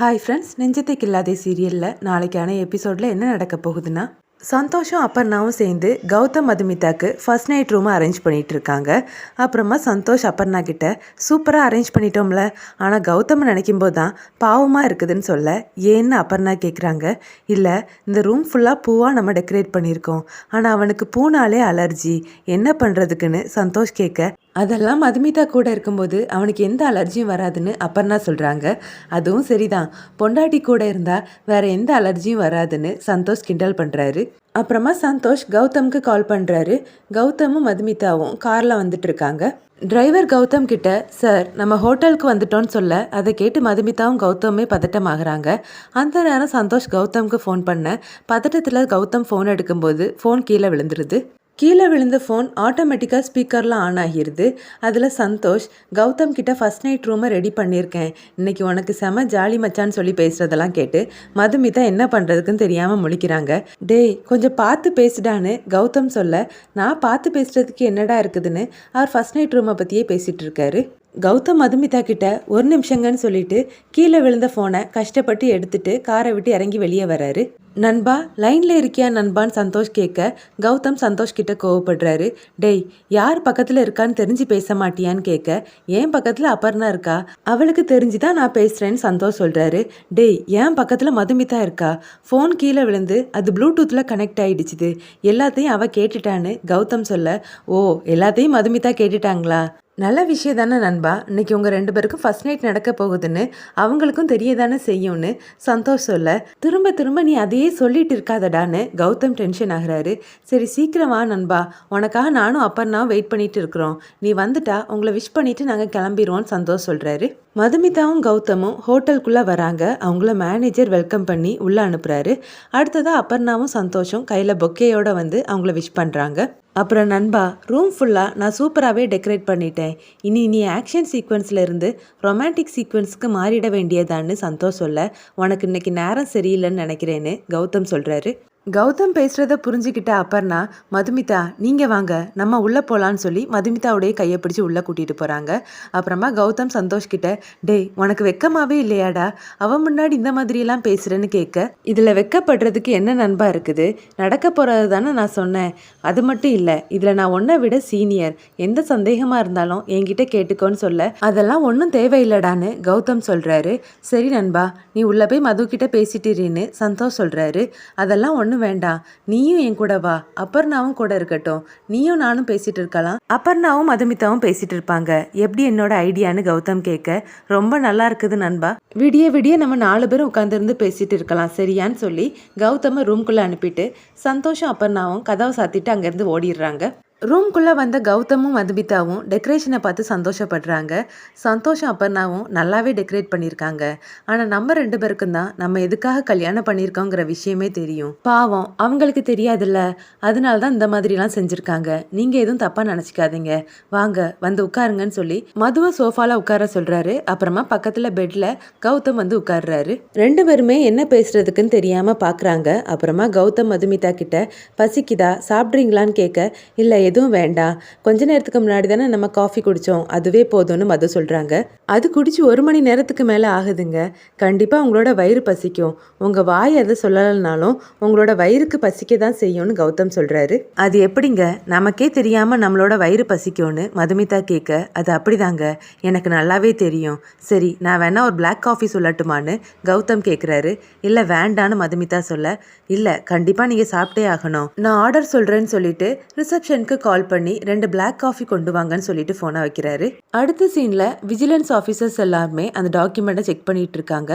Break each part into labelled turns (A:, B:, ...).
A: Hi friends நெஞ்சத்தை கில்லாதே சீரியலில் நாளைக்கான எபிசோடில் என்ன நடக்க போகுதுன்னா? சந்தோஷம் அப்பர்ணாவும் சேர்ந்து கௌதம் மதுமிதாக்கு ஃபர்ஸ்ட் நைட் ரூமை அரேஞ்ச் பண்ணிகிட்டு இருக்காங்க. அப்புறமா சந்தோஷ் அப்பர்ணா கிட்ட சூப்பராக அரேஞ்ச் பண்ணிட்டோம்ல. ஆனால் கௌதம் நினைக்கும் போது தான் பாவமாக இருக்குதுன்னு சொல்ல ஏன்னு அப்பர்ணா கேட்குறாங்க இல்லை இந்த ரூம் ஃபுல்லாக பூவாக நம்ம டெக்கரேட் பண்ணியிருக்கோம். ஆனால் அவனுக்கு பூனாலே அலர்ஜி என்ன பண்ணுறதுக்குன்னு சந்தோஷ் கேட்க அதெல்லாம் மதுமிதா கூட இருக்கும்போது அவனுக்கு எந்த அலர்ஜியும் வராதுன்னு அப்பர்ணா சொல்கிறாங்க அதுவும் சரிதான். பொண்டாட்டி கூட இருந்தால் வேற எந்த அலர்ஜியும் வராதுன்னு சந்தோஷ் கிண்டல் பண்ணுறாரு அப்புறமா சந்தோஷ் கௌதம்க்கு கால் பண்ணுறாரு கௌதமும் மதுமிதாவும் காரில் வந்துட்டு இருக்காங்க. டிரைவர் கௌதம் கிட்ட சார் நம்ம ஹோட்டலுக்கு வந்துட்டோம்னு சொல்ல அதை கேட்டு மதுமிதாவும் கௌதமே பதட்டமாகறாங்க. அந்த நேரம் சந்தோஷ் கௌதம்க்கு ஃபோன் பண்ண பதட்டத்தில் கௌதம் ஃபோன் எடுக்கும்போது ஃபோன் கீழே விழுந்துருது. கீழே விழுந்த ஃபோன் ஆட்டோமேட்டிக்காக ஸ்பீக்கர்லாம் ஆன் ஆகிருது. அதில் சந்தோஷ் கௌதம் கிட்ட ஃபர்ஸ்ட் நைட் ரூமை ரெடி பண்ணியிருக்கேன் இன்னைக்கு உனக்கு செம ஜாலி மச்சான்னு சொல்லி பேசுகிறதெல்லாம் கேட்டு மதுமிதா என்ன பண்ணுறதுக்குன்னு தெரியாமல் முழிக்கிறாங்க. டேய் கொஞ்சம் பார்த்து பேசுடான்னு கௌதம் சொல்ல நான் பார்த்து பேசுகிறதுக்கு என்னடா இருக்குதுன்னு அவர் ஃபர்ஸ்ட் நைட் ரூமை பற்றியே பேசிகிட்டு இருக்காரு. கௌதம் மதுமிதா கிட்ட ஒரு நிமிஷங்கன்னு சொல்லிட்டு கீழே விழுந்த ஃபோனை கஷ்டப்பட்டு எடுத்துட்டு காரை விட்டு இறங்கி வெளியே வராரு நண்பா லைன்ல இருக்கியா நண்பான்னு சந்தோஷ் கேட்க கௌதம் சந்தோஷ் கிட்ட கோவப்படுறாரு. டேய் யார் பக்கத்துல இருக்கான்னு தெரிஞ்சு பேச மாட்டியான்னு கேட்க ஏன் பக்கத்துல அபர்ணா இருக்கா? அவளுக்கு தெரிஞ்சுதான் நான் பேசுறேன்னு சந்தோஷ் சொல்றாரு. டேய் ஏன் பக்கத்துல மதுமிதா இருக்கா? ஃபோன் கீழே விழுந்து அது ப்ளூடூத்ல கனெக்ட் ஆயிடுச்சுது. எல்லாத்தையும் அவ கேட்டுட்டான்னு கௌதம் சொல்ல ஓ எல்லாத்தையும் மதுமிதா கேட்டுட்டாங்களா? நல்ல விஷயம் தானே நண்பா? இன்னைக்கு உங்கள் ரெண்டு பேருக்கும் ஃபர்ஸ்ட் நைட் நடக்க போகுதுன்னு அவங்களுக்கும் தெரிய தானே செய்யும்னு சந்தோஷ் சொல்ல. திரும்ப திரும்ப நீ அதையே சொல்லிட்டு இருக்காதடான்னு கௌதம் டென்ஷன் ஆகுறாரு. சரி சீக்கிரம் வா நண்பா. உனக்காக நானும் அப்பர்னாவும் வெயிட் பண்ணிட்டு இருக்கிறோம். நீ வந்துட்டா உங்களை விஷ் பண்ணிட்டு நாங்கள் கிளம்பிடுவோம்னு சந்தோஷ் சொல்கிறாரு மதுமிதாவும் கௌதமும் ஹோட்டலுக்குள்ளே வராங்க. அவங்கள மேனேஜர் வெல்கம் பண்ணி உள்ளே அனுப்புகிறாரு அடுத்ததாக அப்பர்ணாவும் சந்தோஷம் கையில் பொக்கேயோடு வந்து அவங்கள விஷ் பண்ணுறாங்க அப்புறம் நண்பா ரூம் ஃபுல்லாக நான் சூப்பராகவே டெக்கரேட் பண்ணிட்டேன். இனி நீ ஆக்ஷன் சீக்வன்ஸில் இருந்து ரொமான்டிக் சீக்வன்ஸ்க்கு மாறிட வேண்டியதான்னு சந்தோஷ் சொல்ல உனக்கு இன்னைக்கு நேரம் சரியில்லைன்னு நினைக்கிறேன்னு கௌதம் சொல்கிறாரு கௌதம் பேசுகிறத புரிஞ்சுக்கிட்ட அப்பர்ணா மதுமிதா நீங்கள் வாங்க. நம்ம உள்ளே போகலான்னு சொல்லி மதுமிதாவுடைய கையை பிடிச்சி உள்ளே கூட்டிகிட்டு போகிறாங்க அப்புறமா கௌதம் சந்தோஷ் கிட்ட டேய் உனக்கு வெக்கமாவே இல்லையாடா? அவன் முன்னாடி இந்த மாதிரியெல்லாம் பேசுகிறேன்னு கேட்க இதில் வெக்கப்படுறதுக்கு என்ன நண்பா இருக்குது? நடக்க போகிறது தானே நான் சொன்னேன். அது மட்டும் இல்லை இதில் நான் உன்னை விட சீனியர். எந்த சந்தேகமாக இருந்தாலும் என்கிட்ட கேட்டுக்கோன்னு சொல்ல அதெல்லாம் ஒன்றும் தேவையில்லடான்னு கௌதம் சொல்கிறாரு சரி நண்பா நீ உள்ளே போய் மது கிட்ட பேசிட்டுறீன்னு சந்தோஷ் சொல்கிறாரு அதெல்லாம் ஒன்றும் வேண்டாம். நீயும் என் கூட வா. அப்பர்ணாவும் கூட இருக்கட்டும். நீயும் நானும் பேசிட்டு இருக்கலாம். அப்பர்ணாவும் மதுமிதாவும் பேசிட்டு இருப்பாங்க. எப்படி என்னோட ஐடியான்னு கௌதம் கேட்க. ரொம்ப நல்லா இருக்குது நண்பா. விடிய விடிய நம்ம நாலு பேரும் உட்காந்துருந்து பேசிட்டு இருக்கலாம். சரியான்னு சொல்லி கௌதம ரூம்குள்ளே அனுப்பிட்டு சந்தோஷம் அப்பர்ணாவும் கதவை சாத்திட்டு அங்கேருந்து ஓடிடுறாங்க. ரூம்குள்ளே வந்த கௌதமும் மதுமிதாவும் டெக்கரேஷனை பார்த்து சந்தோஷப்படுறாங்க. சந்தோஷம் அப்பர்னாவும் நல்லாவே டெக்கரேட் பண்ணியிருக்காங்க ஆனால் நம்ம ரெண்டு பேருக்கும் தான் நம்ம எதுக்காக கல்யாணம் பண்ணியிருக்கோங்கிற விஷயமே தெரியும். பாவம் அவங்களுக்கு தெரியாதுல்ல. அதனால தான் இந்த மாதிரிலாம் செஞ்சுருக்காங்க. நீங்கள் எதுவும் தப்பாக நினச்சிக்காதீங்க. வாங்க வந்து உட்காருங்கன்னு சொல்லி மதுவை சோஃபாவில் உட்கார சொல்கிறாரு அப்புறமா பக்கத்தில் பெட்டில் கௌதம் வந்து உட்காடுறாரு ரெண்டு பேருமே என்ன பேசுகிறதுக்குன்னு தெரியாமல் பார்க்குறாங்க அப்புறமா கௌதம் மதுமிதா கிட்ட பசிக்குதா? சாப்பிட்றீங்களான்னு கேட்க இல்லை எதுவும் வேண்டாம். கொஞ்ச நேரத்துக்கு முன்னாடி தானே நம்ம காஃபி குடித்தோம் அதுவே போதும்னு மது சொல்கிறாங்க அது குடித்து ஒரு மணி நேரத்துக்கு மேலே ஆகுதுங்க. கண்டிப்பாக உங்களோட வயிறு பசிக்கும். உங்கள் வாய் அதை சொல்லலைனாலும் உங்களோட வயிறுக்கு பசிக்க தான் செய்யும்னு கௌதம் சொல்கிறாரு அது எப்படிங்க? நமக்கே தெரியாமல் நம்மளோட வயிறு பசிக்கும்னு மதுமிதா கேட்க அது அப்படிதாங்க. எனக்கு நல்லாவே தெரியும். சரி நான் வேணா ஒரு பிளாக் காஃபி சொல்லட்டுமான்னு கௌதம் கேட்குறாரு இல்லை வேண்டான்னு மதுமிதா சொல்ல இல்லை கண்டிப்பாக நீங்கள் சாப்பிட்டே ஆகணும். நான் ஆர்டர் சொல்கிறேன்னு சொல்லிட்டு ரிசப்ஷனுக்கு கால் பண்ணி ரெண்டு பிளாக் காஃபி கொண்டு வாங்கன்னு சொல்லிட்டு ஃபோனை வைக்கிறாரு. அடுத்த சீனில் விஜிலன்ஸ் ஆஃபீஸர்ஸ் எல்லாருமே அந்த டாக்குமெண்ட்டை செக் பண்ணிட்டு இருக்காங்க.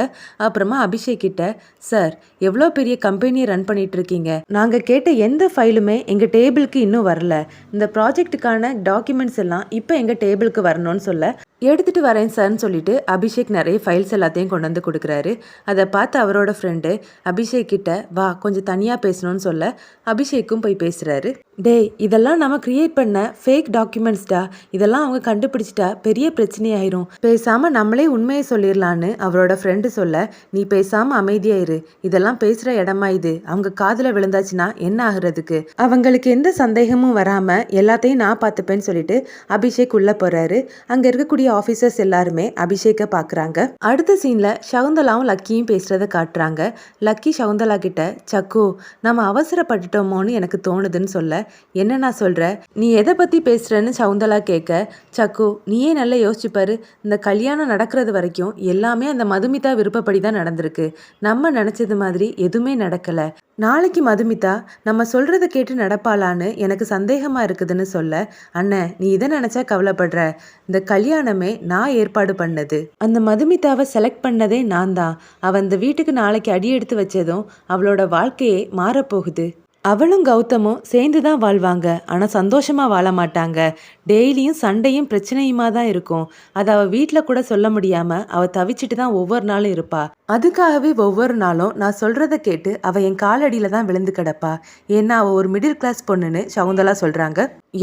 A: அப்புறமா அபிஷேக் கிட்ட சார் எவ்வளோ பெரிய கம்பெனியை ரன் பண்ணிட்டு இருக்கீங்க? நாங்கள் கேட்ட எந்த ஃபைலுமே எங்கள் டேபிளுக்கு இன்னும் வரல. இந்த ப்ராஜெக்ட்டுக்கான டாக்குமெண்ட்ஸ் எல்லாம் இப்போ எங்கள் டேபிளுக்கு வரணும்னு சொல்ல. எடுத்துட்டு வரேன் சார்னு சொல்லிட்டு அபிஷேக் நிறைய ஃபைல்ஸ் எல்லாத்தையும் கொண்டு வந்து கொடுக்குறாரு. அதை பார்த்து அவரோட ஃப்ரெண்டு அபிஷேக் கிட்ட வா கொஞ்சம் தனியாக பேசணும்னு சொல்ல. அபிஷேக்கும் போய் பேசுகிறாரு டேய் இதெல்லாம் நம்ம கிரியேட் பண்ண ஃபேக் டாக்குமெண்ட்ஸ்டா இதெல்லாம் அவங்க கண்டுபிடிச்சிட்டா பெரிய பிரச்சனையாயிரும். பேசாம நம்மளே உண்மையை சொல்லிடலான்னு அவரோட ஃப்ரெண்டு சொல்ல நீ பேசாம அமைதியாயிரு இதெல்லாம் பேசுற இடமா இது? அவங்க காதுல விழுந்தாச்சுன்னா என்ன ஆகுறதுக்கு? அவங்களுக்கு எந்த சந்தேகமும் வராம எல்லாத்தையும் நான் பார்த்துப்பேன்னு சொல்லிட்டு அபிஷேக் உள்ள போறாரு. அங்க இருக்கக்கூடிய ஆபீசர்ஸ் எல்லாருமே அபிஷேக்கை பாக்குறாங்க. அடுத்த சீன்ல சகுந்தலாவும் லக்கியும் பேசுறத காட்டுறாங்க. லக்கி சகுந்தலா கிட்ட சக்கு நம்ம அவசரப்பட்டுட்டோமோன்னு எனக்கு தோணுதுன்னு சொல்ல என்ன நான் சொல்ற? நீ எதை பத்தி பேசுறன்னு சவுந்தலா கேட்க சக்கு நீயே நல்லா யோசிச்சு பாரு. இந்த கல்யாணம் நடக்கிறது வரைக்கும் எல்லாமே அந்த மதுமிதா விருப்பப்படி தான் நடந்திருக்கு. நம்ம நினச்சது மாதிரி எதுவுமே நடக்கல. நாளைக்கு மதுமிதா நம்ம சொல்கிறத கேட்டு நடப்பாளான்னு எனக்கு சந்தேகமா இருக்குதுன்னு சொல்ல அண்ணன் நீ இதை நினச்சா கவலைப்படுற. இந்த கல்யாணமே நான் ஏற்பாடு பண்ணது. அந்த மதுமிதாவை செலக்ட் பண்ணதே நான் தான். அவ அந்த வீட்டுக்கு நாளைக்கு அடி எடுத்து வச்சதும் அவளோட வாழ்க்கையே மாறப்போகுது. அவளும் கௌதமும் சேர்ந்து தான் வாழ்வாங்க. ஆனால் சந்தோஷமாக வாழ மாட்டாங்க. டெய்லியும் சண்டையும் பிரச்சனையுமா தான் இருக்கும். அதை அவள் வீட்டில் கூட சொல்ல முடியாமல் அவள் தவிச்சிட்டு தான் ஒவ்வொரு நாளும் இருப்பா. அதுக்காகவே ஒவ்வொரு நாளும் நான் சொல்கிறத கேட்டு அவள் என் காலடியில் தான் விழுந்து கிடப்பா. ஏன்னா அவள் ஒரு மிடில் கிளாஸ் பொண்ணுன்னு சகுந்தலா சொல்கிறாங்க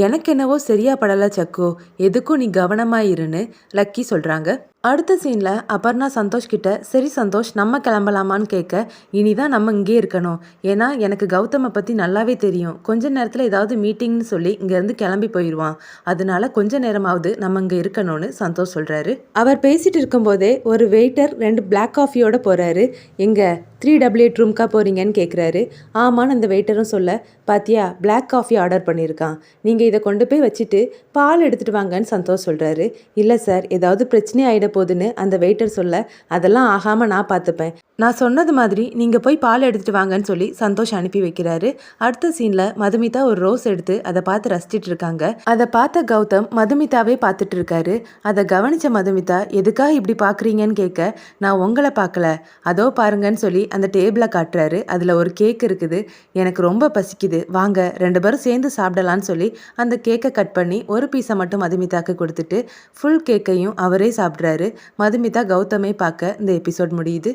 A: எனக்கு என்னவோ சரியா படலை சக்கு. எதுக்கும் நீ கவனமாக இருன்னு லக்கி சொல்கிறாங்க அடுத்த சீனில் அபர்ணா சந்தோஷ் கிட்ட சரி சந்தோஷ் நம்ம கிளம்பலாமான்னு கேட்க இனிதான் நம்ம இங்கே இருக்கணும். ஏன்னா எனக்கு கௌதமை பற்றி நல்லாவே தெரியும். கொஞ்ச நேரத்தில் ஏதாவது மீட்டிங்னு சொல்லி இங்கேருந்து கிளம்பி போயிடுவான் அதனால கொஞ்ச நேரமாவது நம்ம இங்கே இருக்கணும்னு சந்தோஷ் சொல்கிறாரு அவர் பேசிட்டு இருக்கும்போதே ஒரு வெயிட்டர் ரெண்டு பிளாக் காஃபியோட போகிறாரு எங்கே த்ரீ டபுள் எயிட் ரூம்க்கா போகிறீங்கன்னு கேட்குறாரு ஆமான்னு அந்த வெயிட்டரும் சொல்ல பாத்தியா பிளாக் காஃபி ஆர்டர் பண்ணியிருக்கான் நீங்கள் இதை கொண்டு போய் வச்சுட்டு பால் எடுத்துகிட்டு வாங்கன்னு சந்தோஷ் சொல்கிறாரு இல்லை சார் ஏதாவது பிரச்சனை ஆகிட போகுதுன்னு அந்த வெயிட்டர் சொல்ல அதெல்லாம் ஆகாமல் நான் பார்த்துப்பேன். நான் சொன்னது மாதிரி நீங்கள் போய் பால் எடுத்துகிட்டு வாங்கன்னு சொல்லி சந்தோஷ் அனுப்பி வைக்கிறாரு. அடுத்த சீனில் மதுமிதா ஒரு ரோஸ் எடுத்து அதை பார்த்து ரசிச்சிட்டு இருக்காங்க. அதை பார்த்த கௌதம் மதுமிதாவே பார்த்துட்டு இருக்காரு. அதை கவனித்த மதுமிதா எதுக்காக இப்படி பார்க்குறீங்கன்னு கேட்க நான் உங்களை பார்க்கல. அதோ பாருங்கன்னு சொல்லி அந்த டேபிளை காட்டுறாரு அதில் ஒரு கேக் இருக்குது. எனக்கு ரொம்ப பசிக்குது. வாங்க ரெண்டு பேரும் சேர்ந்து சாப்பிடலான்னு சொல்லி அந்த கேக்கை கட் பண்ணி ஒரு பீஸை மட்டும் மதுமிதாக்கு கொடுத்துட்டு ஃபுல் கேக்கையும் அவரே சாப்பிட்றாரு. மதுமிதா கௌதமே பார்க்க இந்த எபிசோட் முடியுது.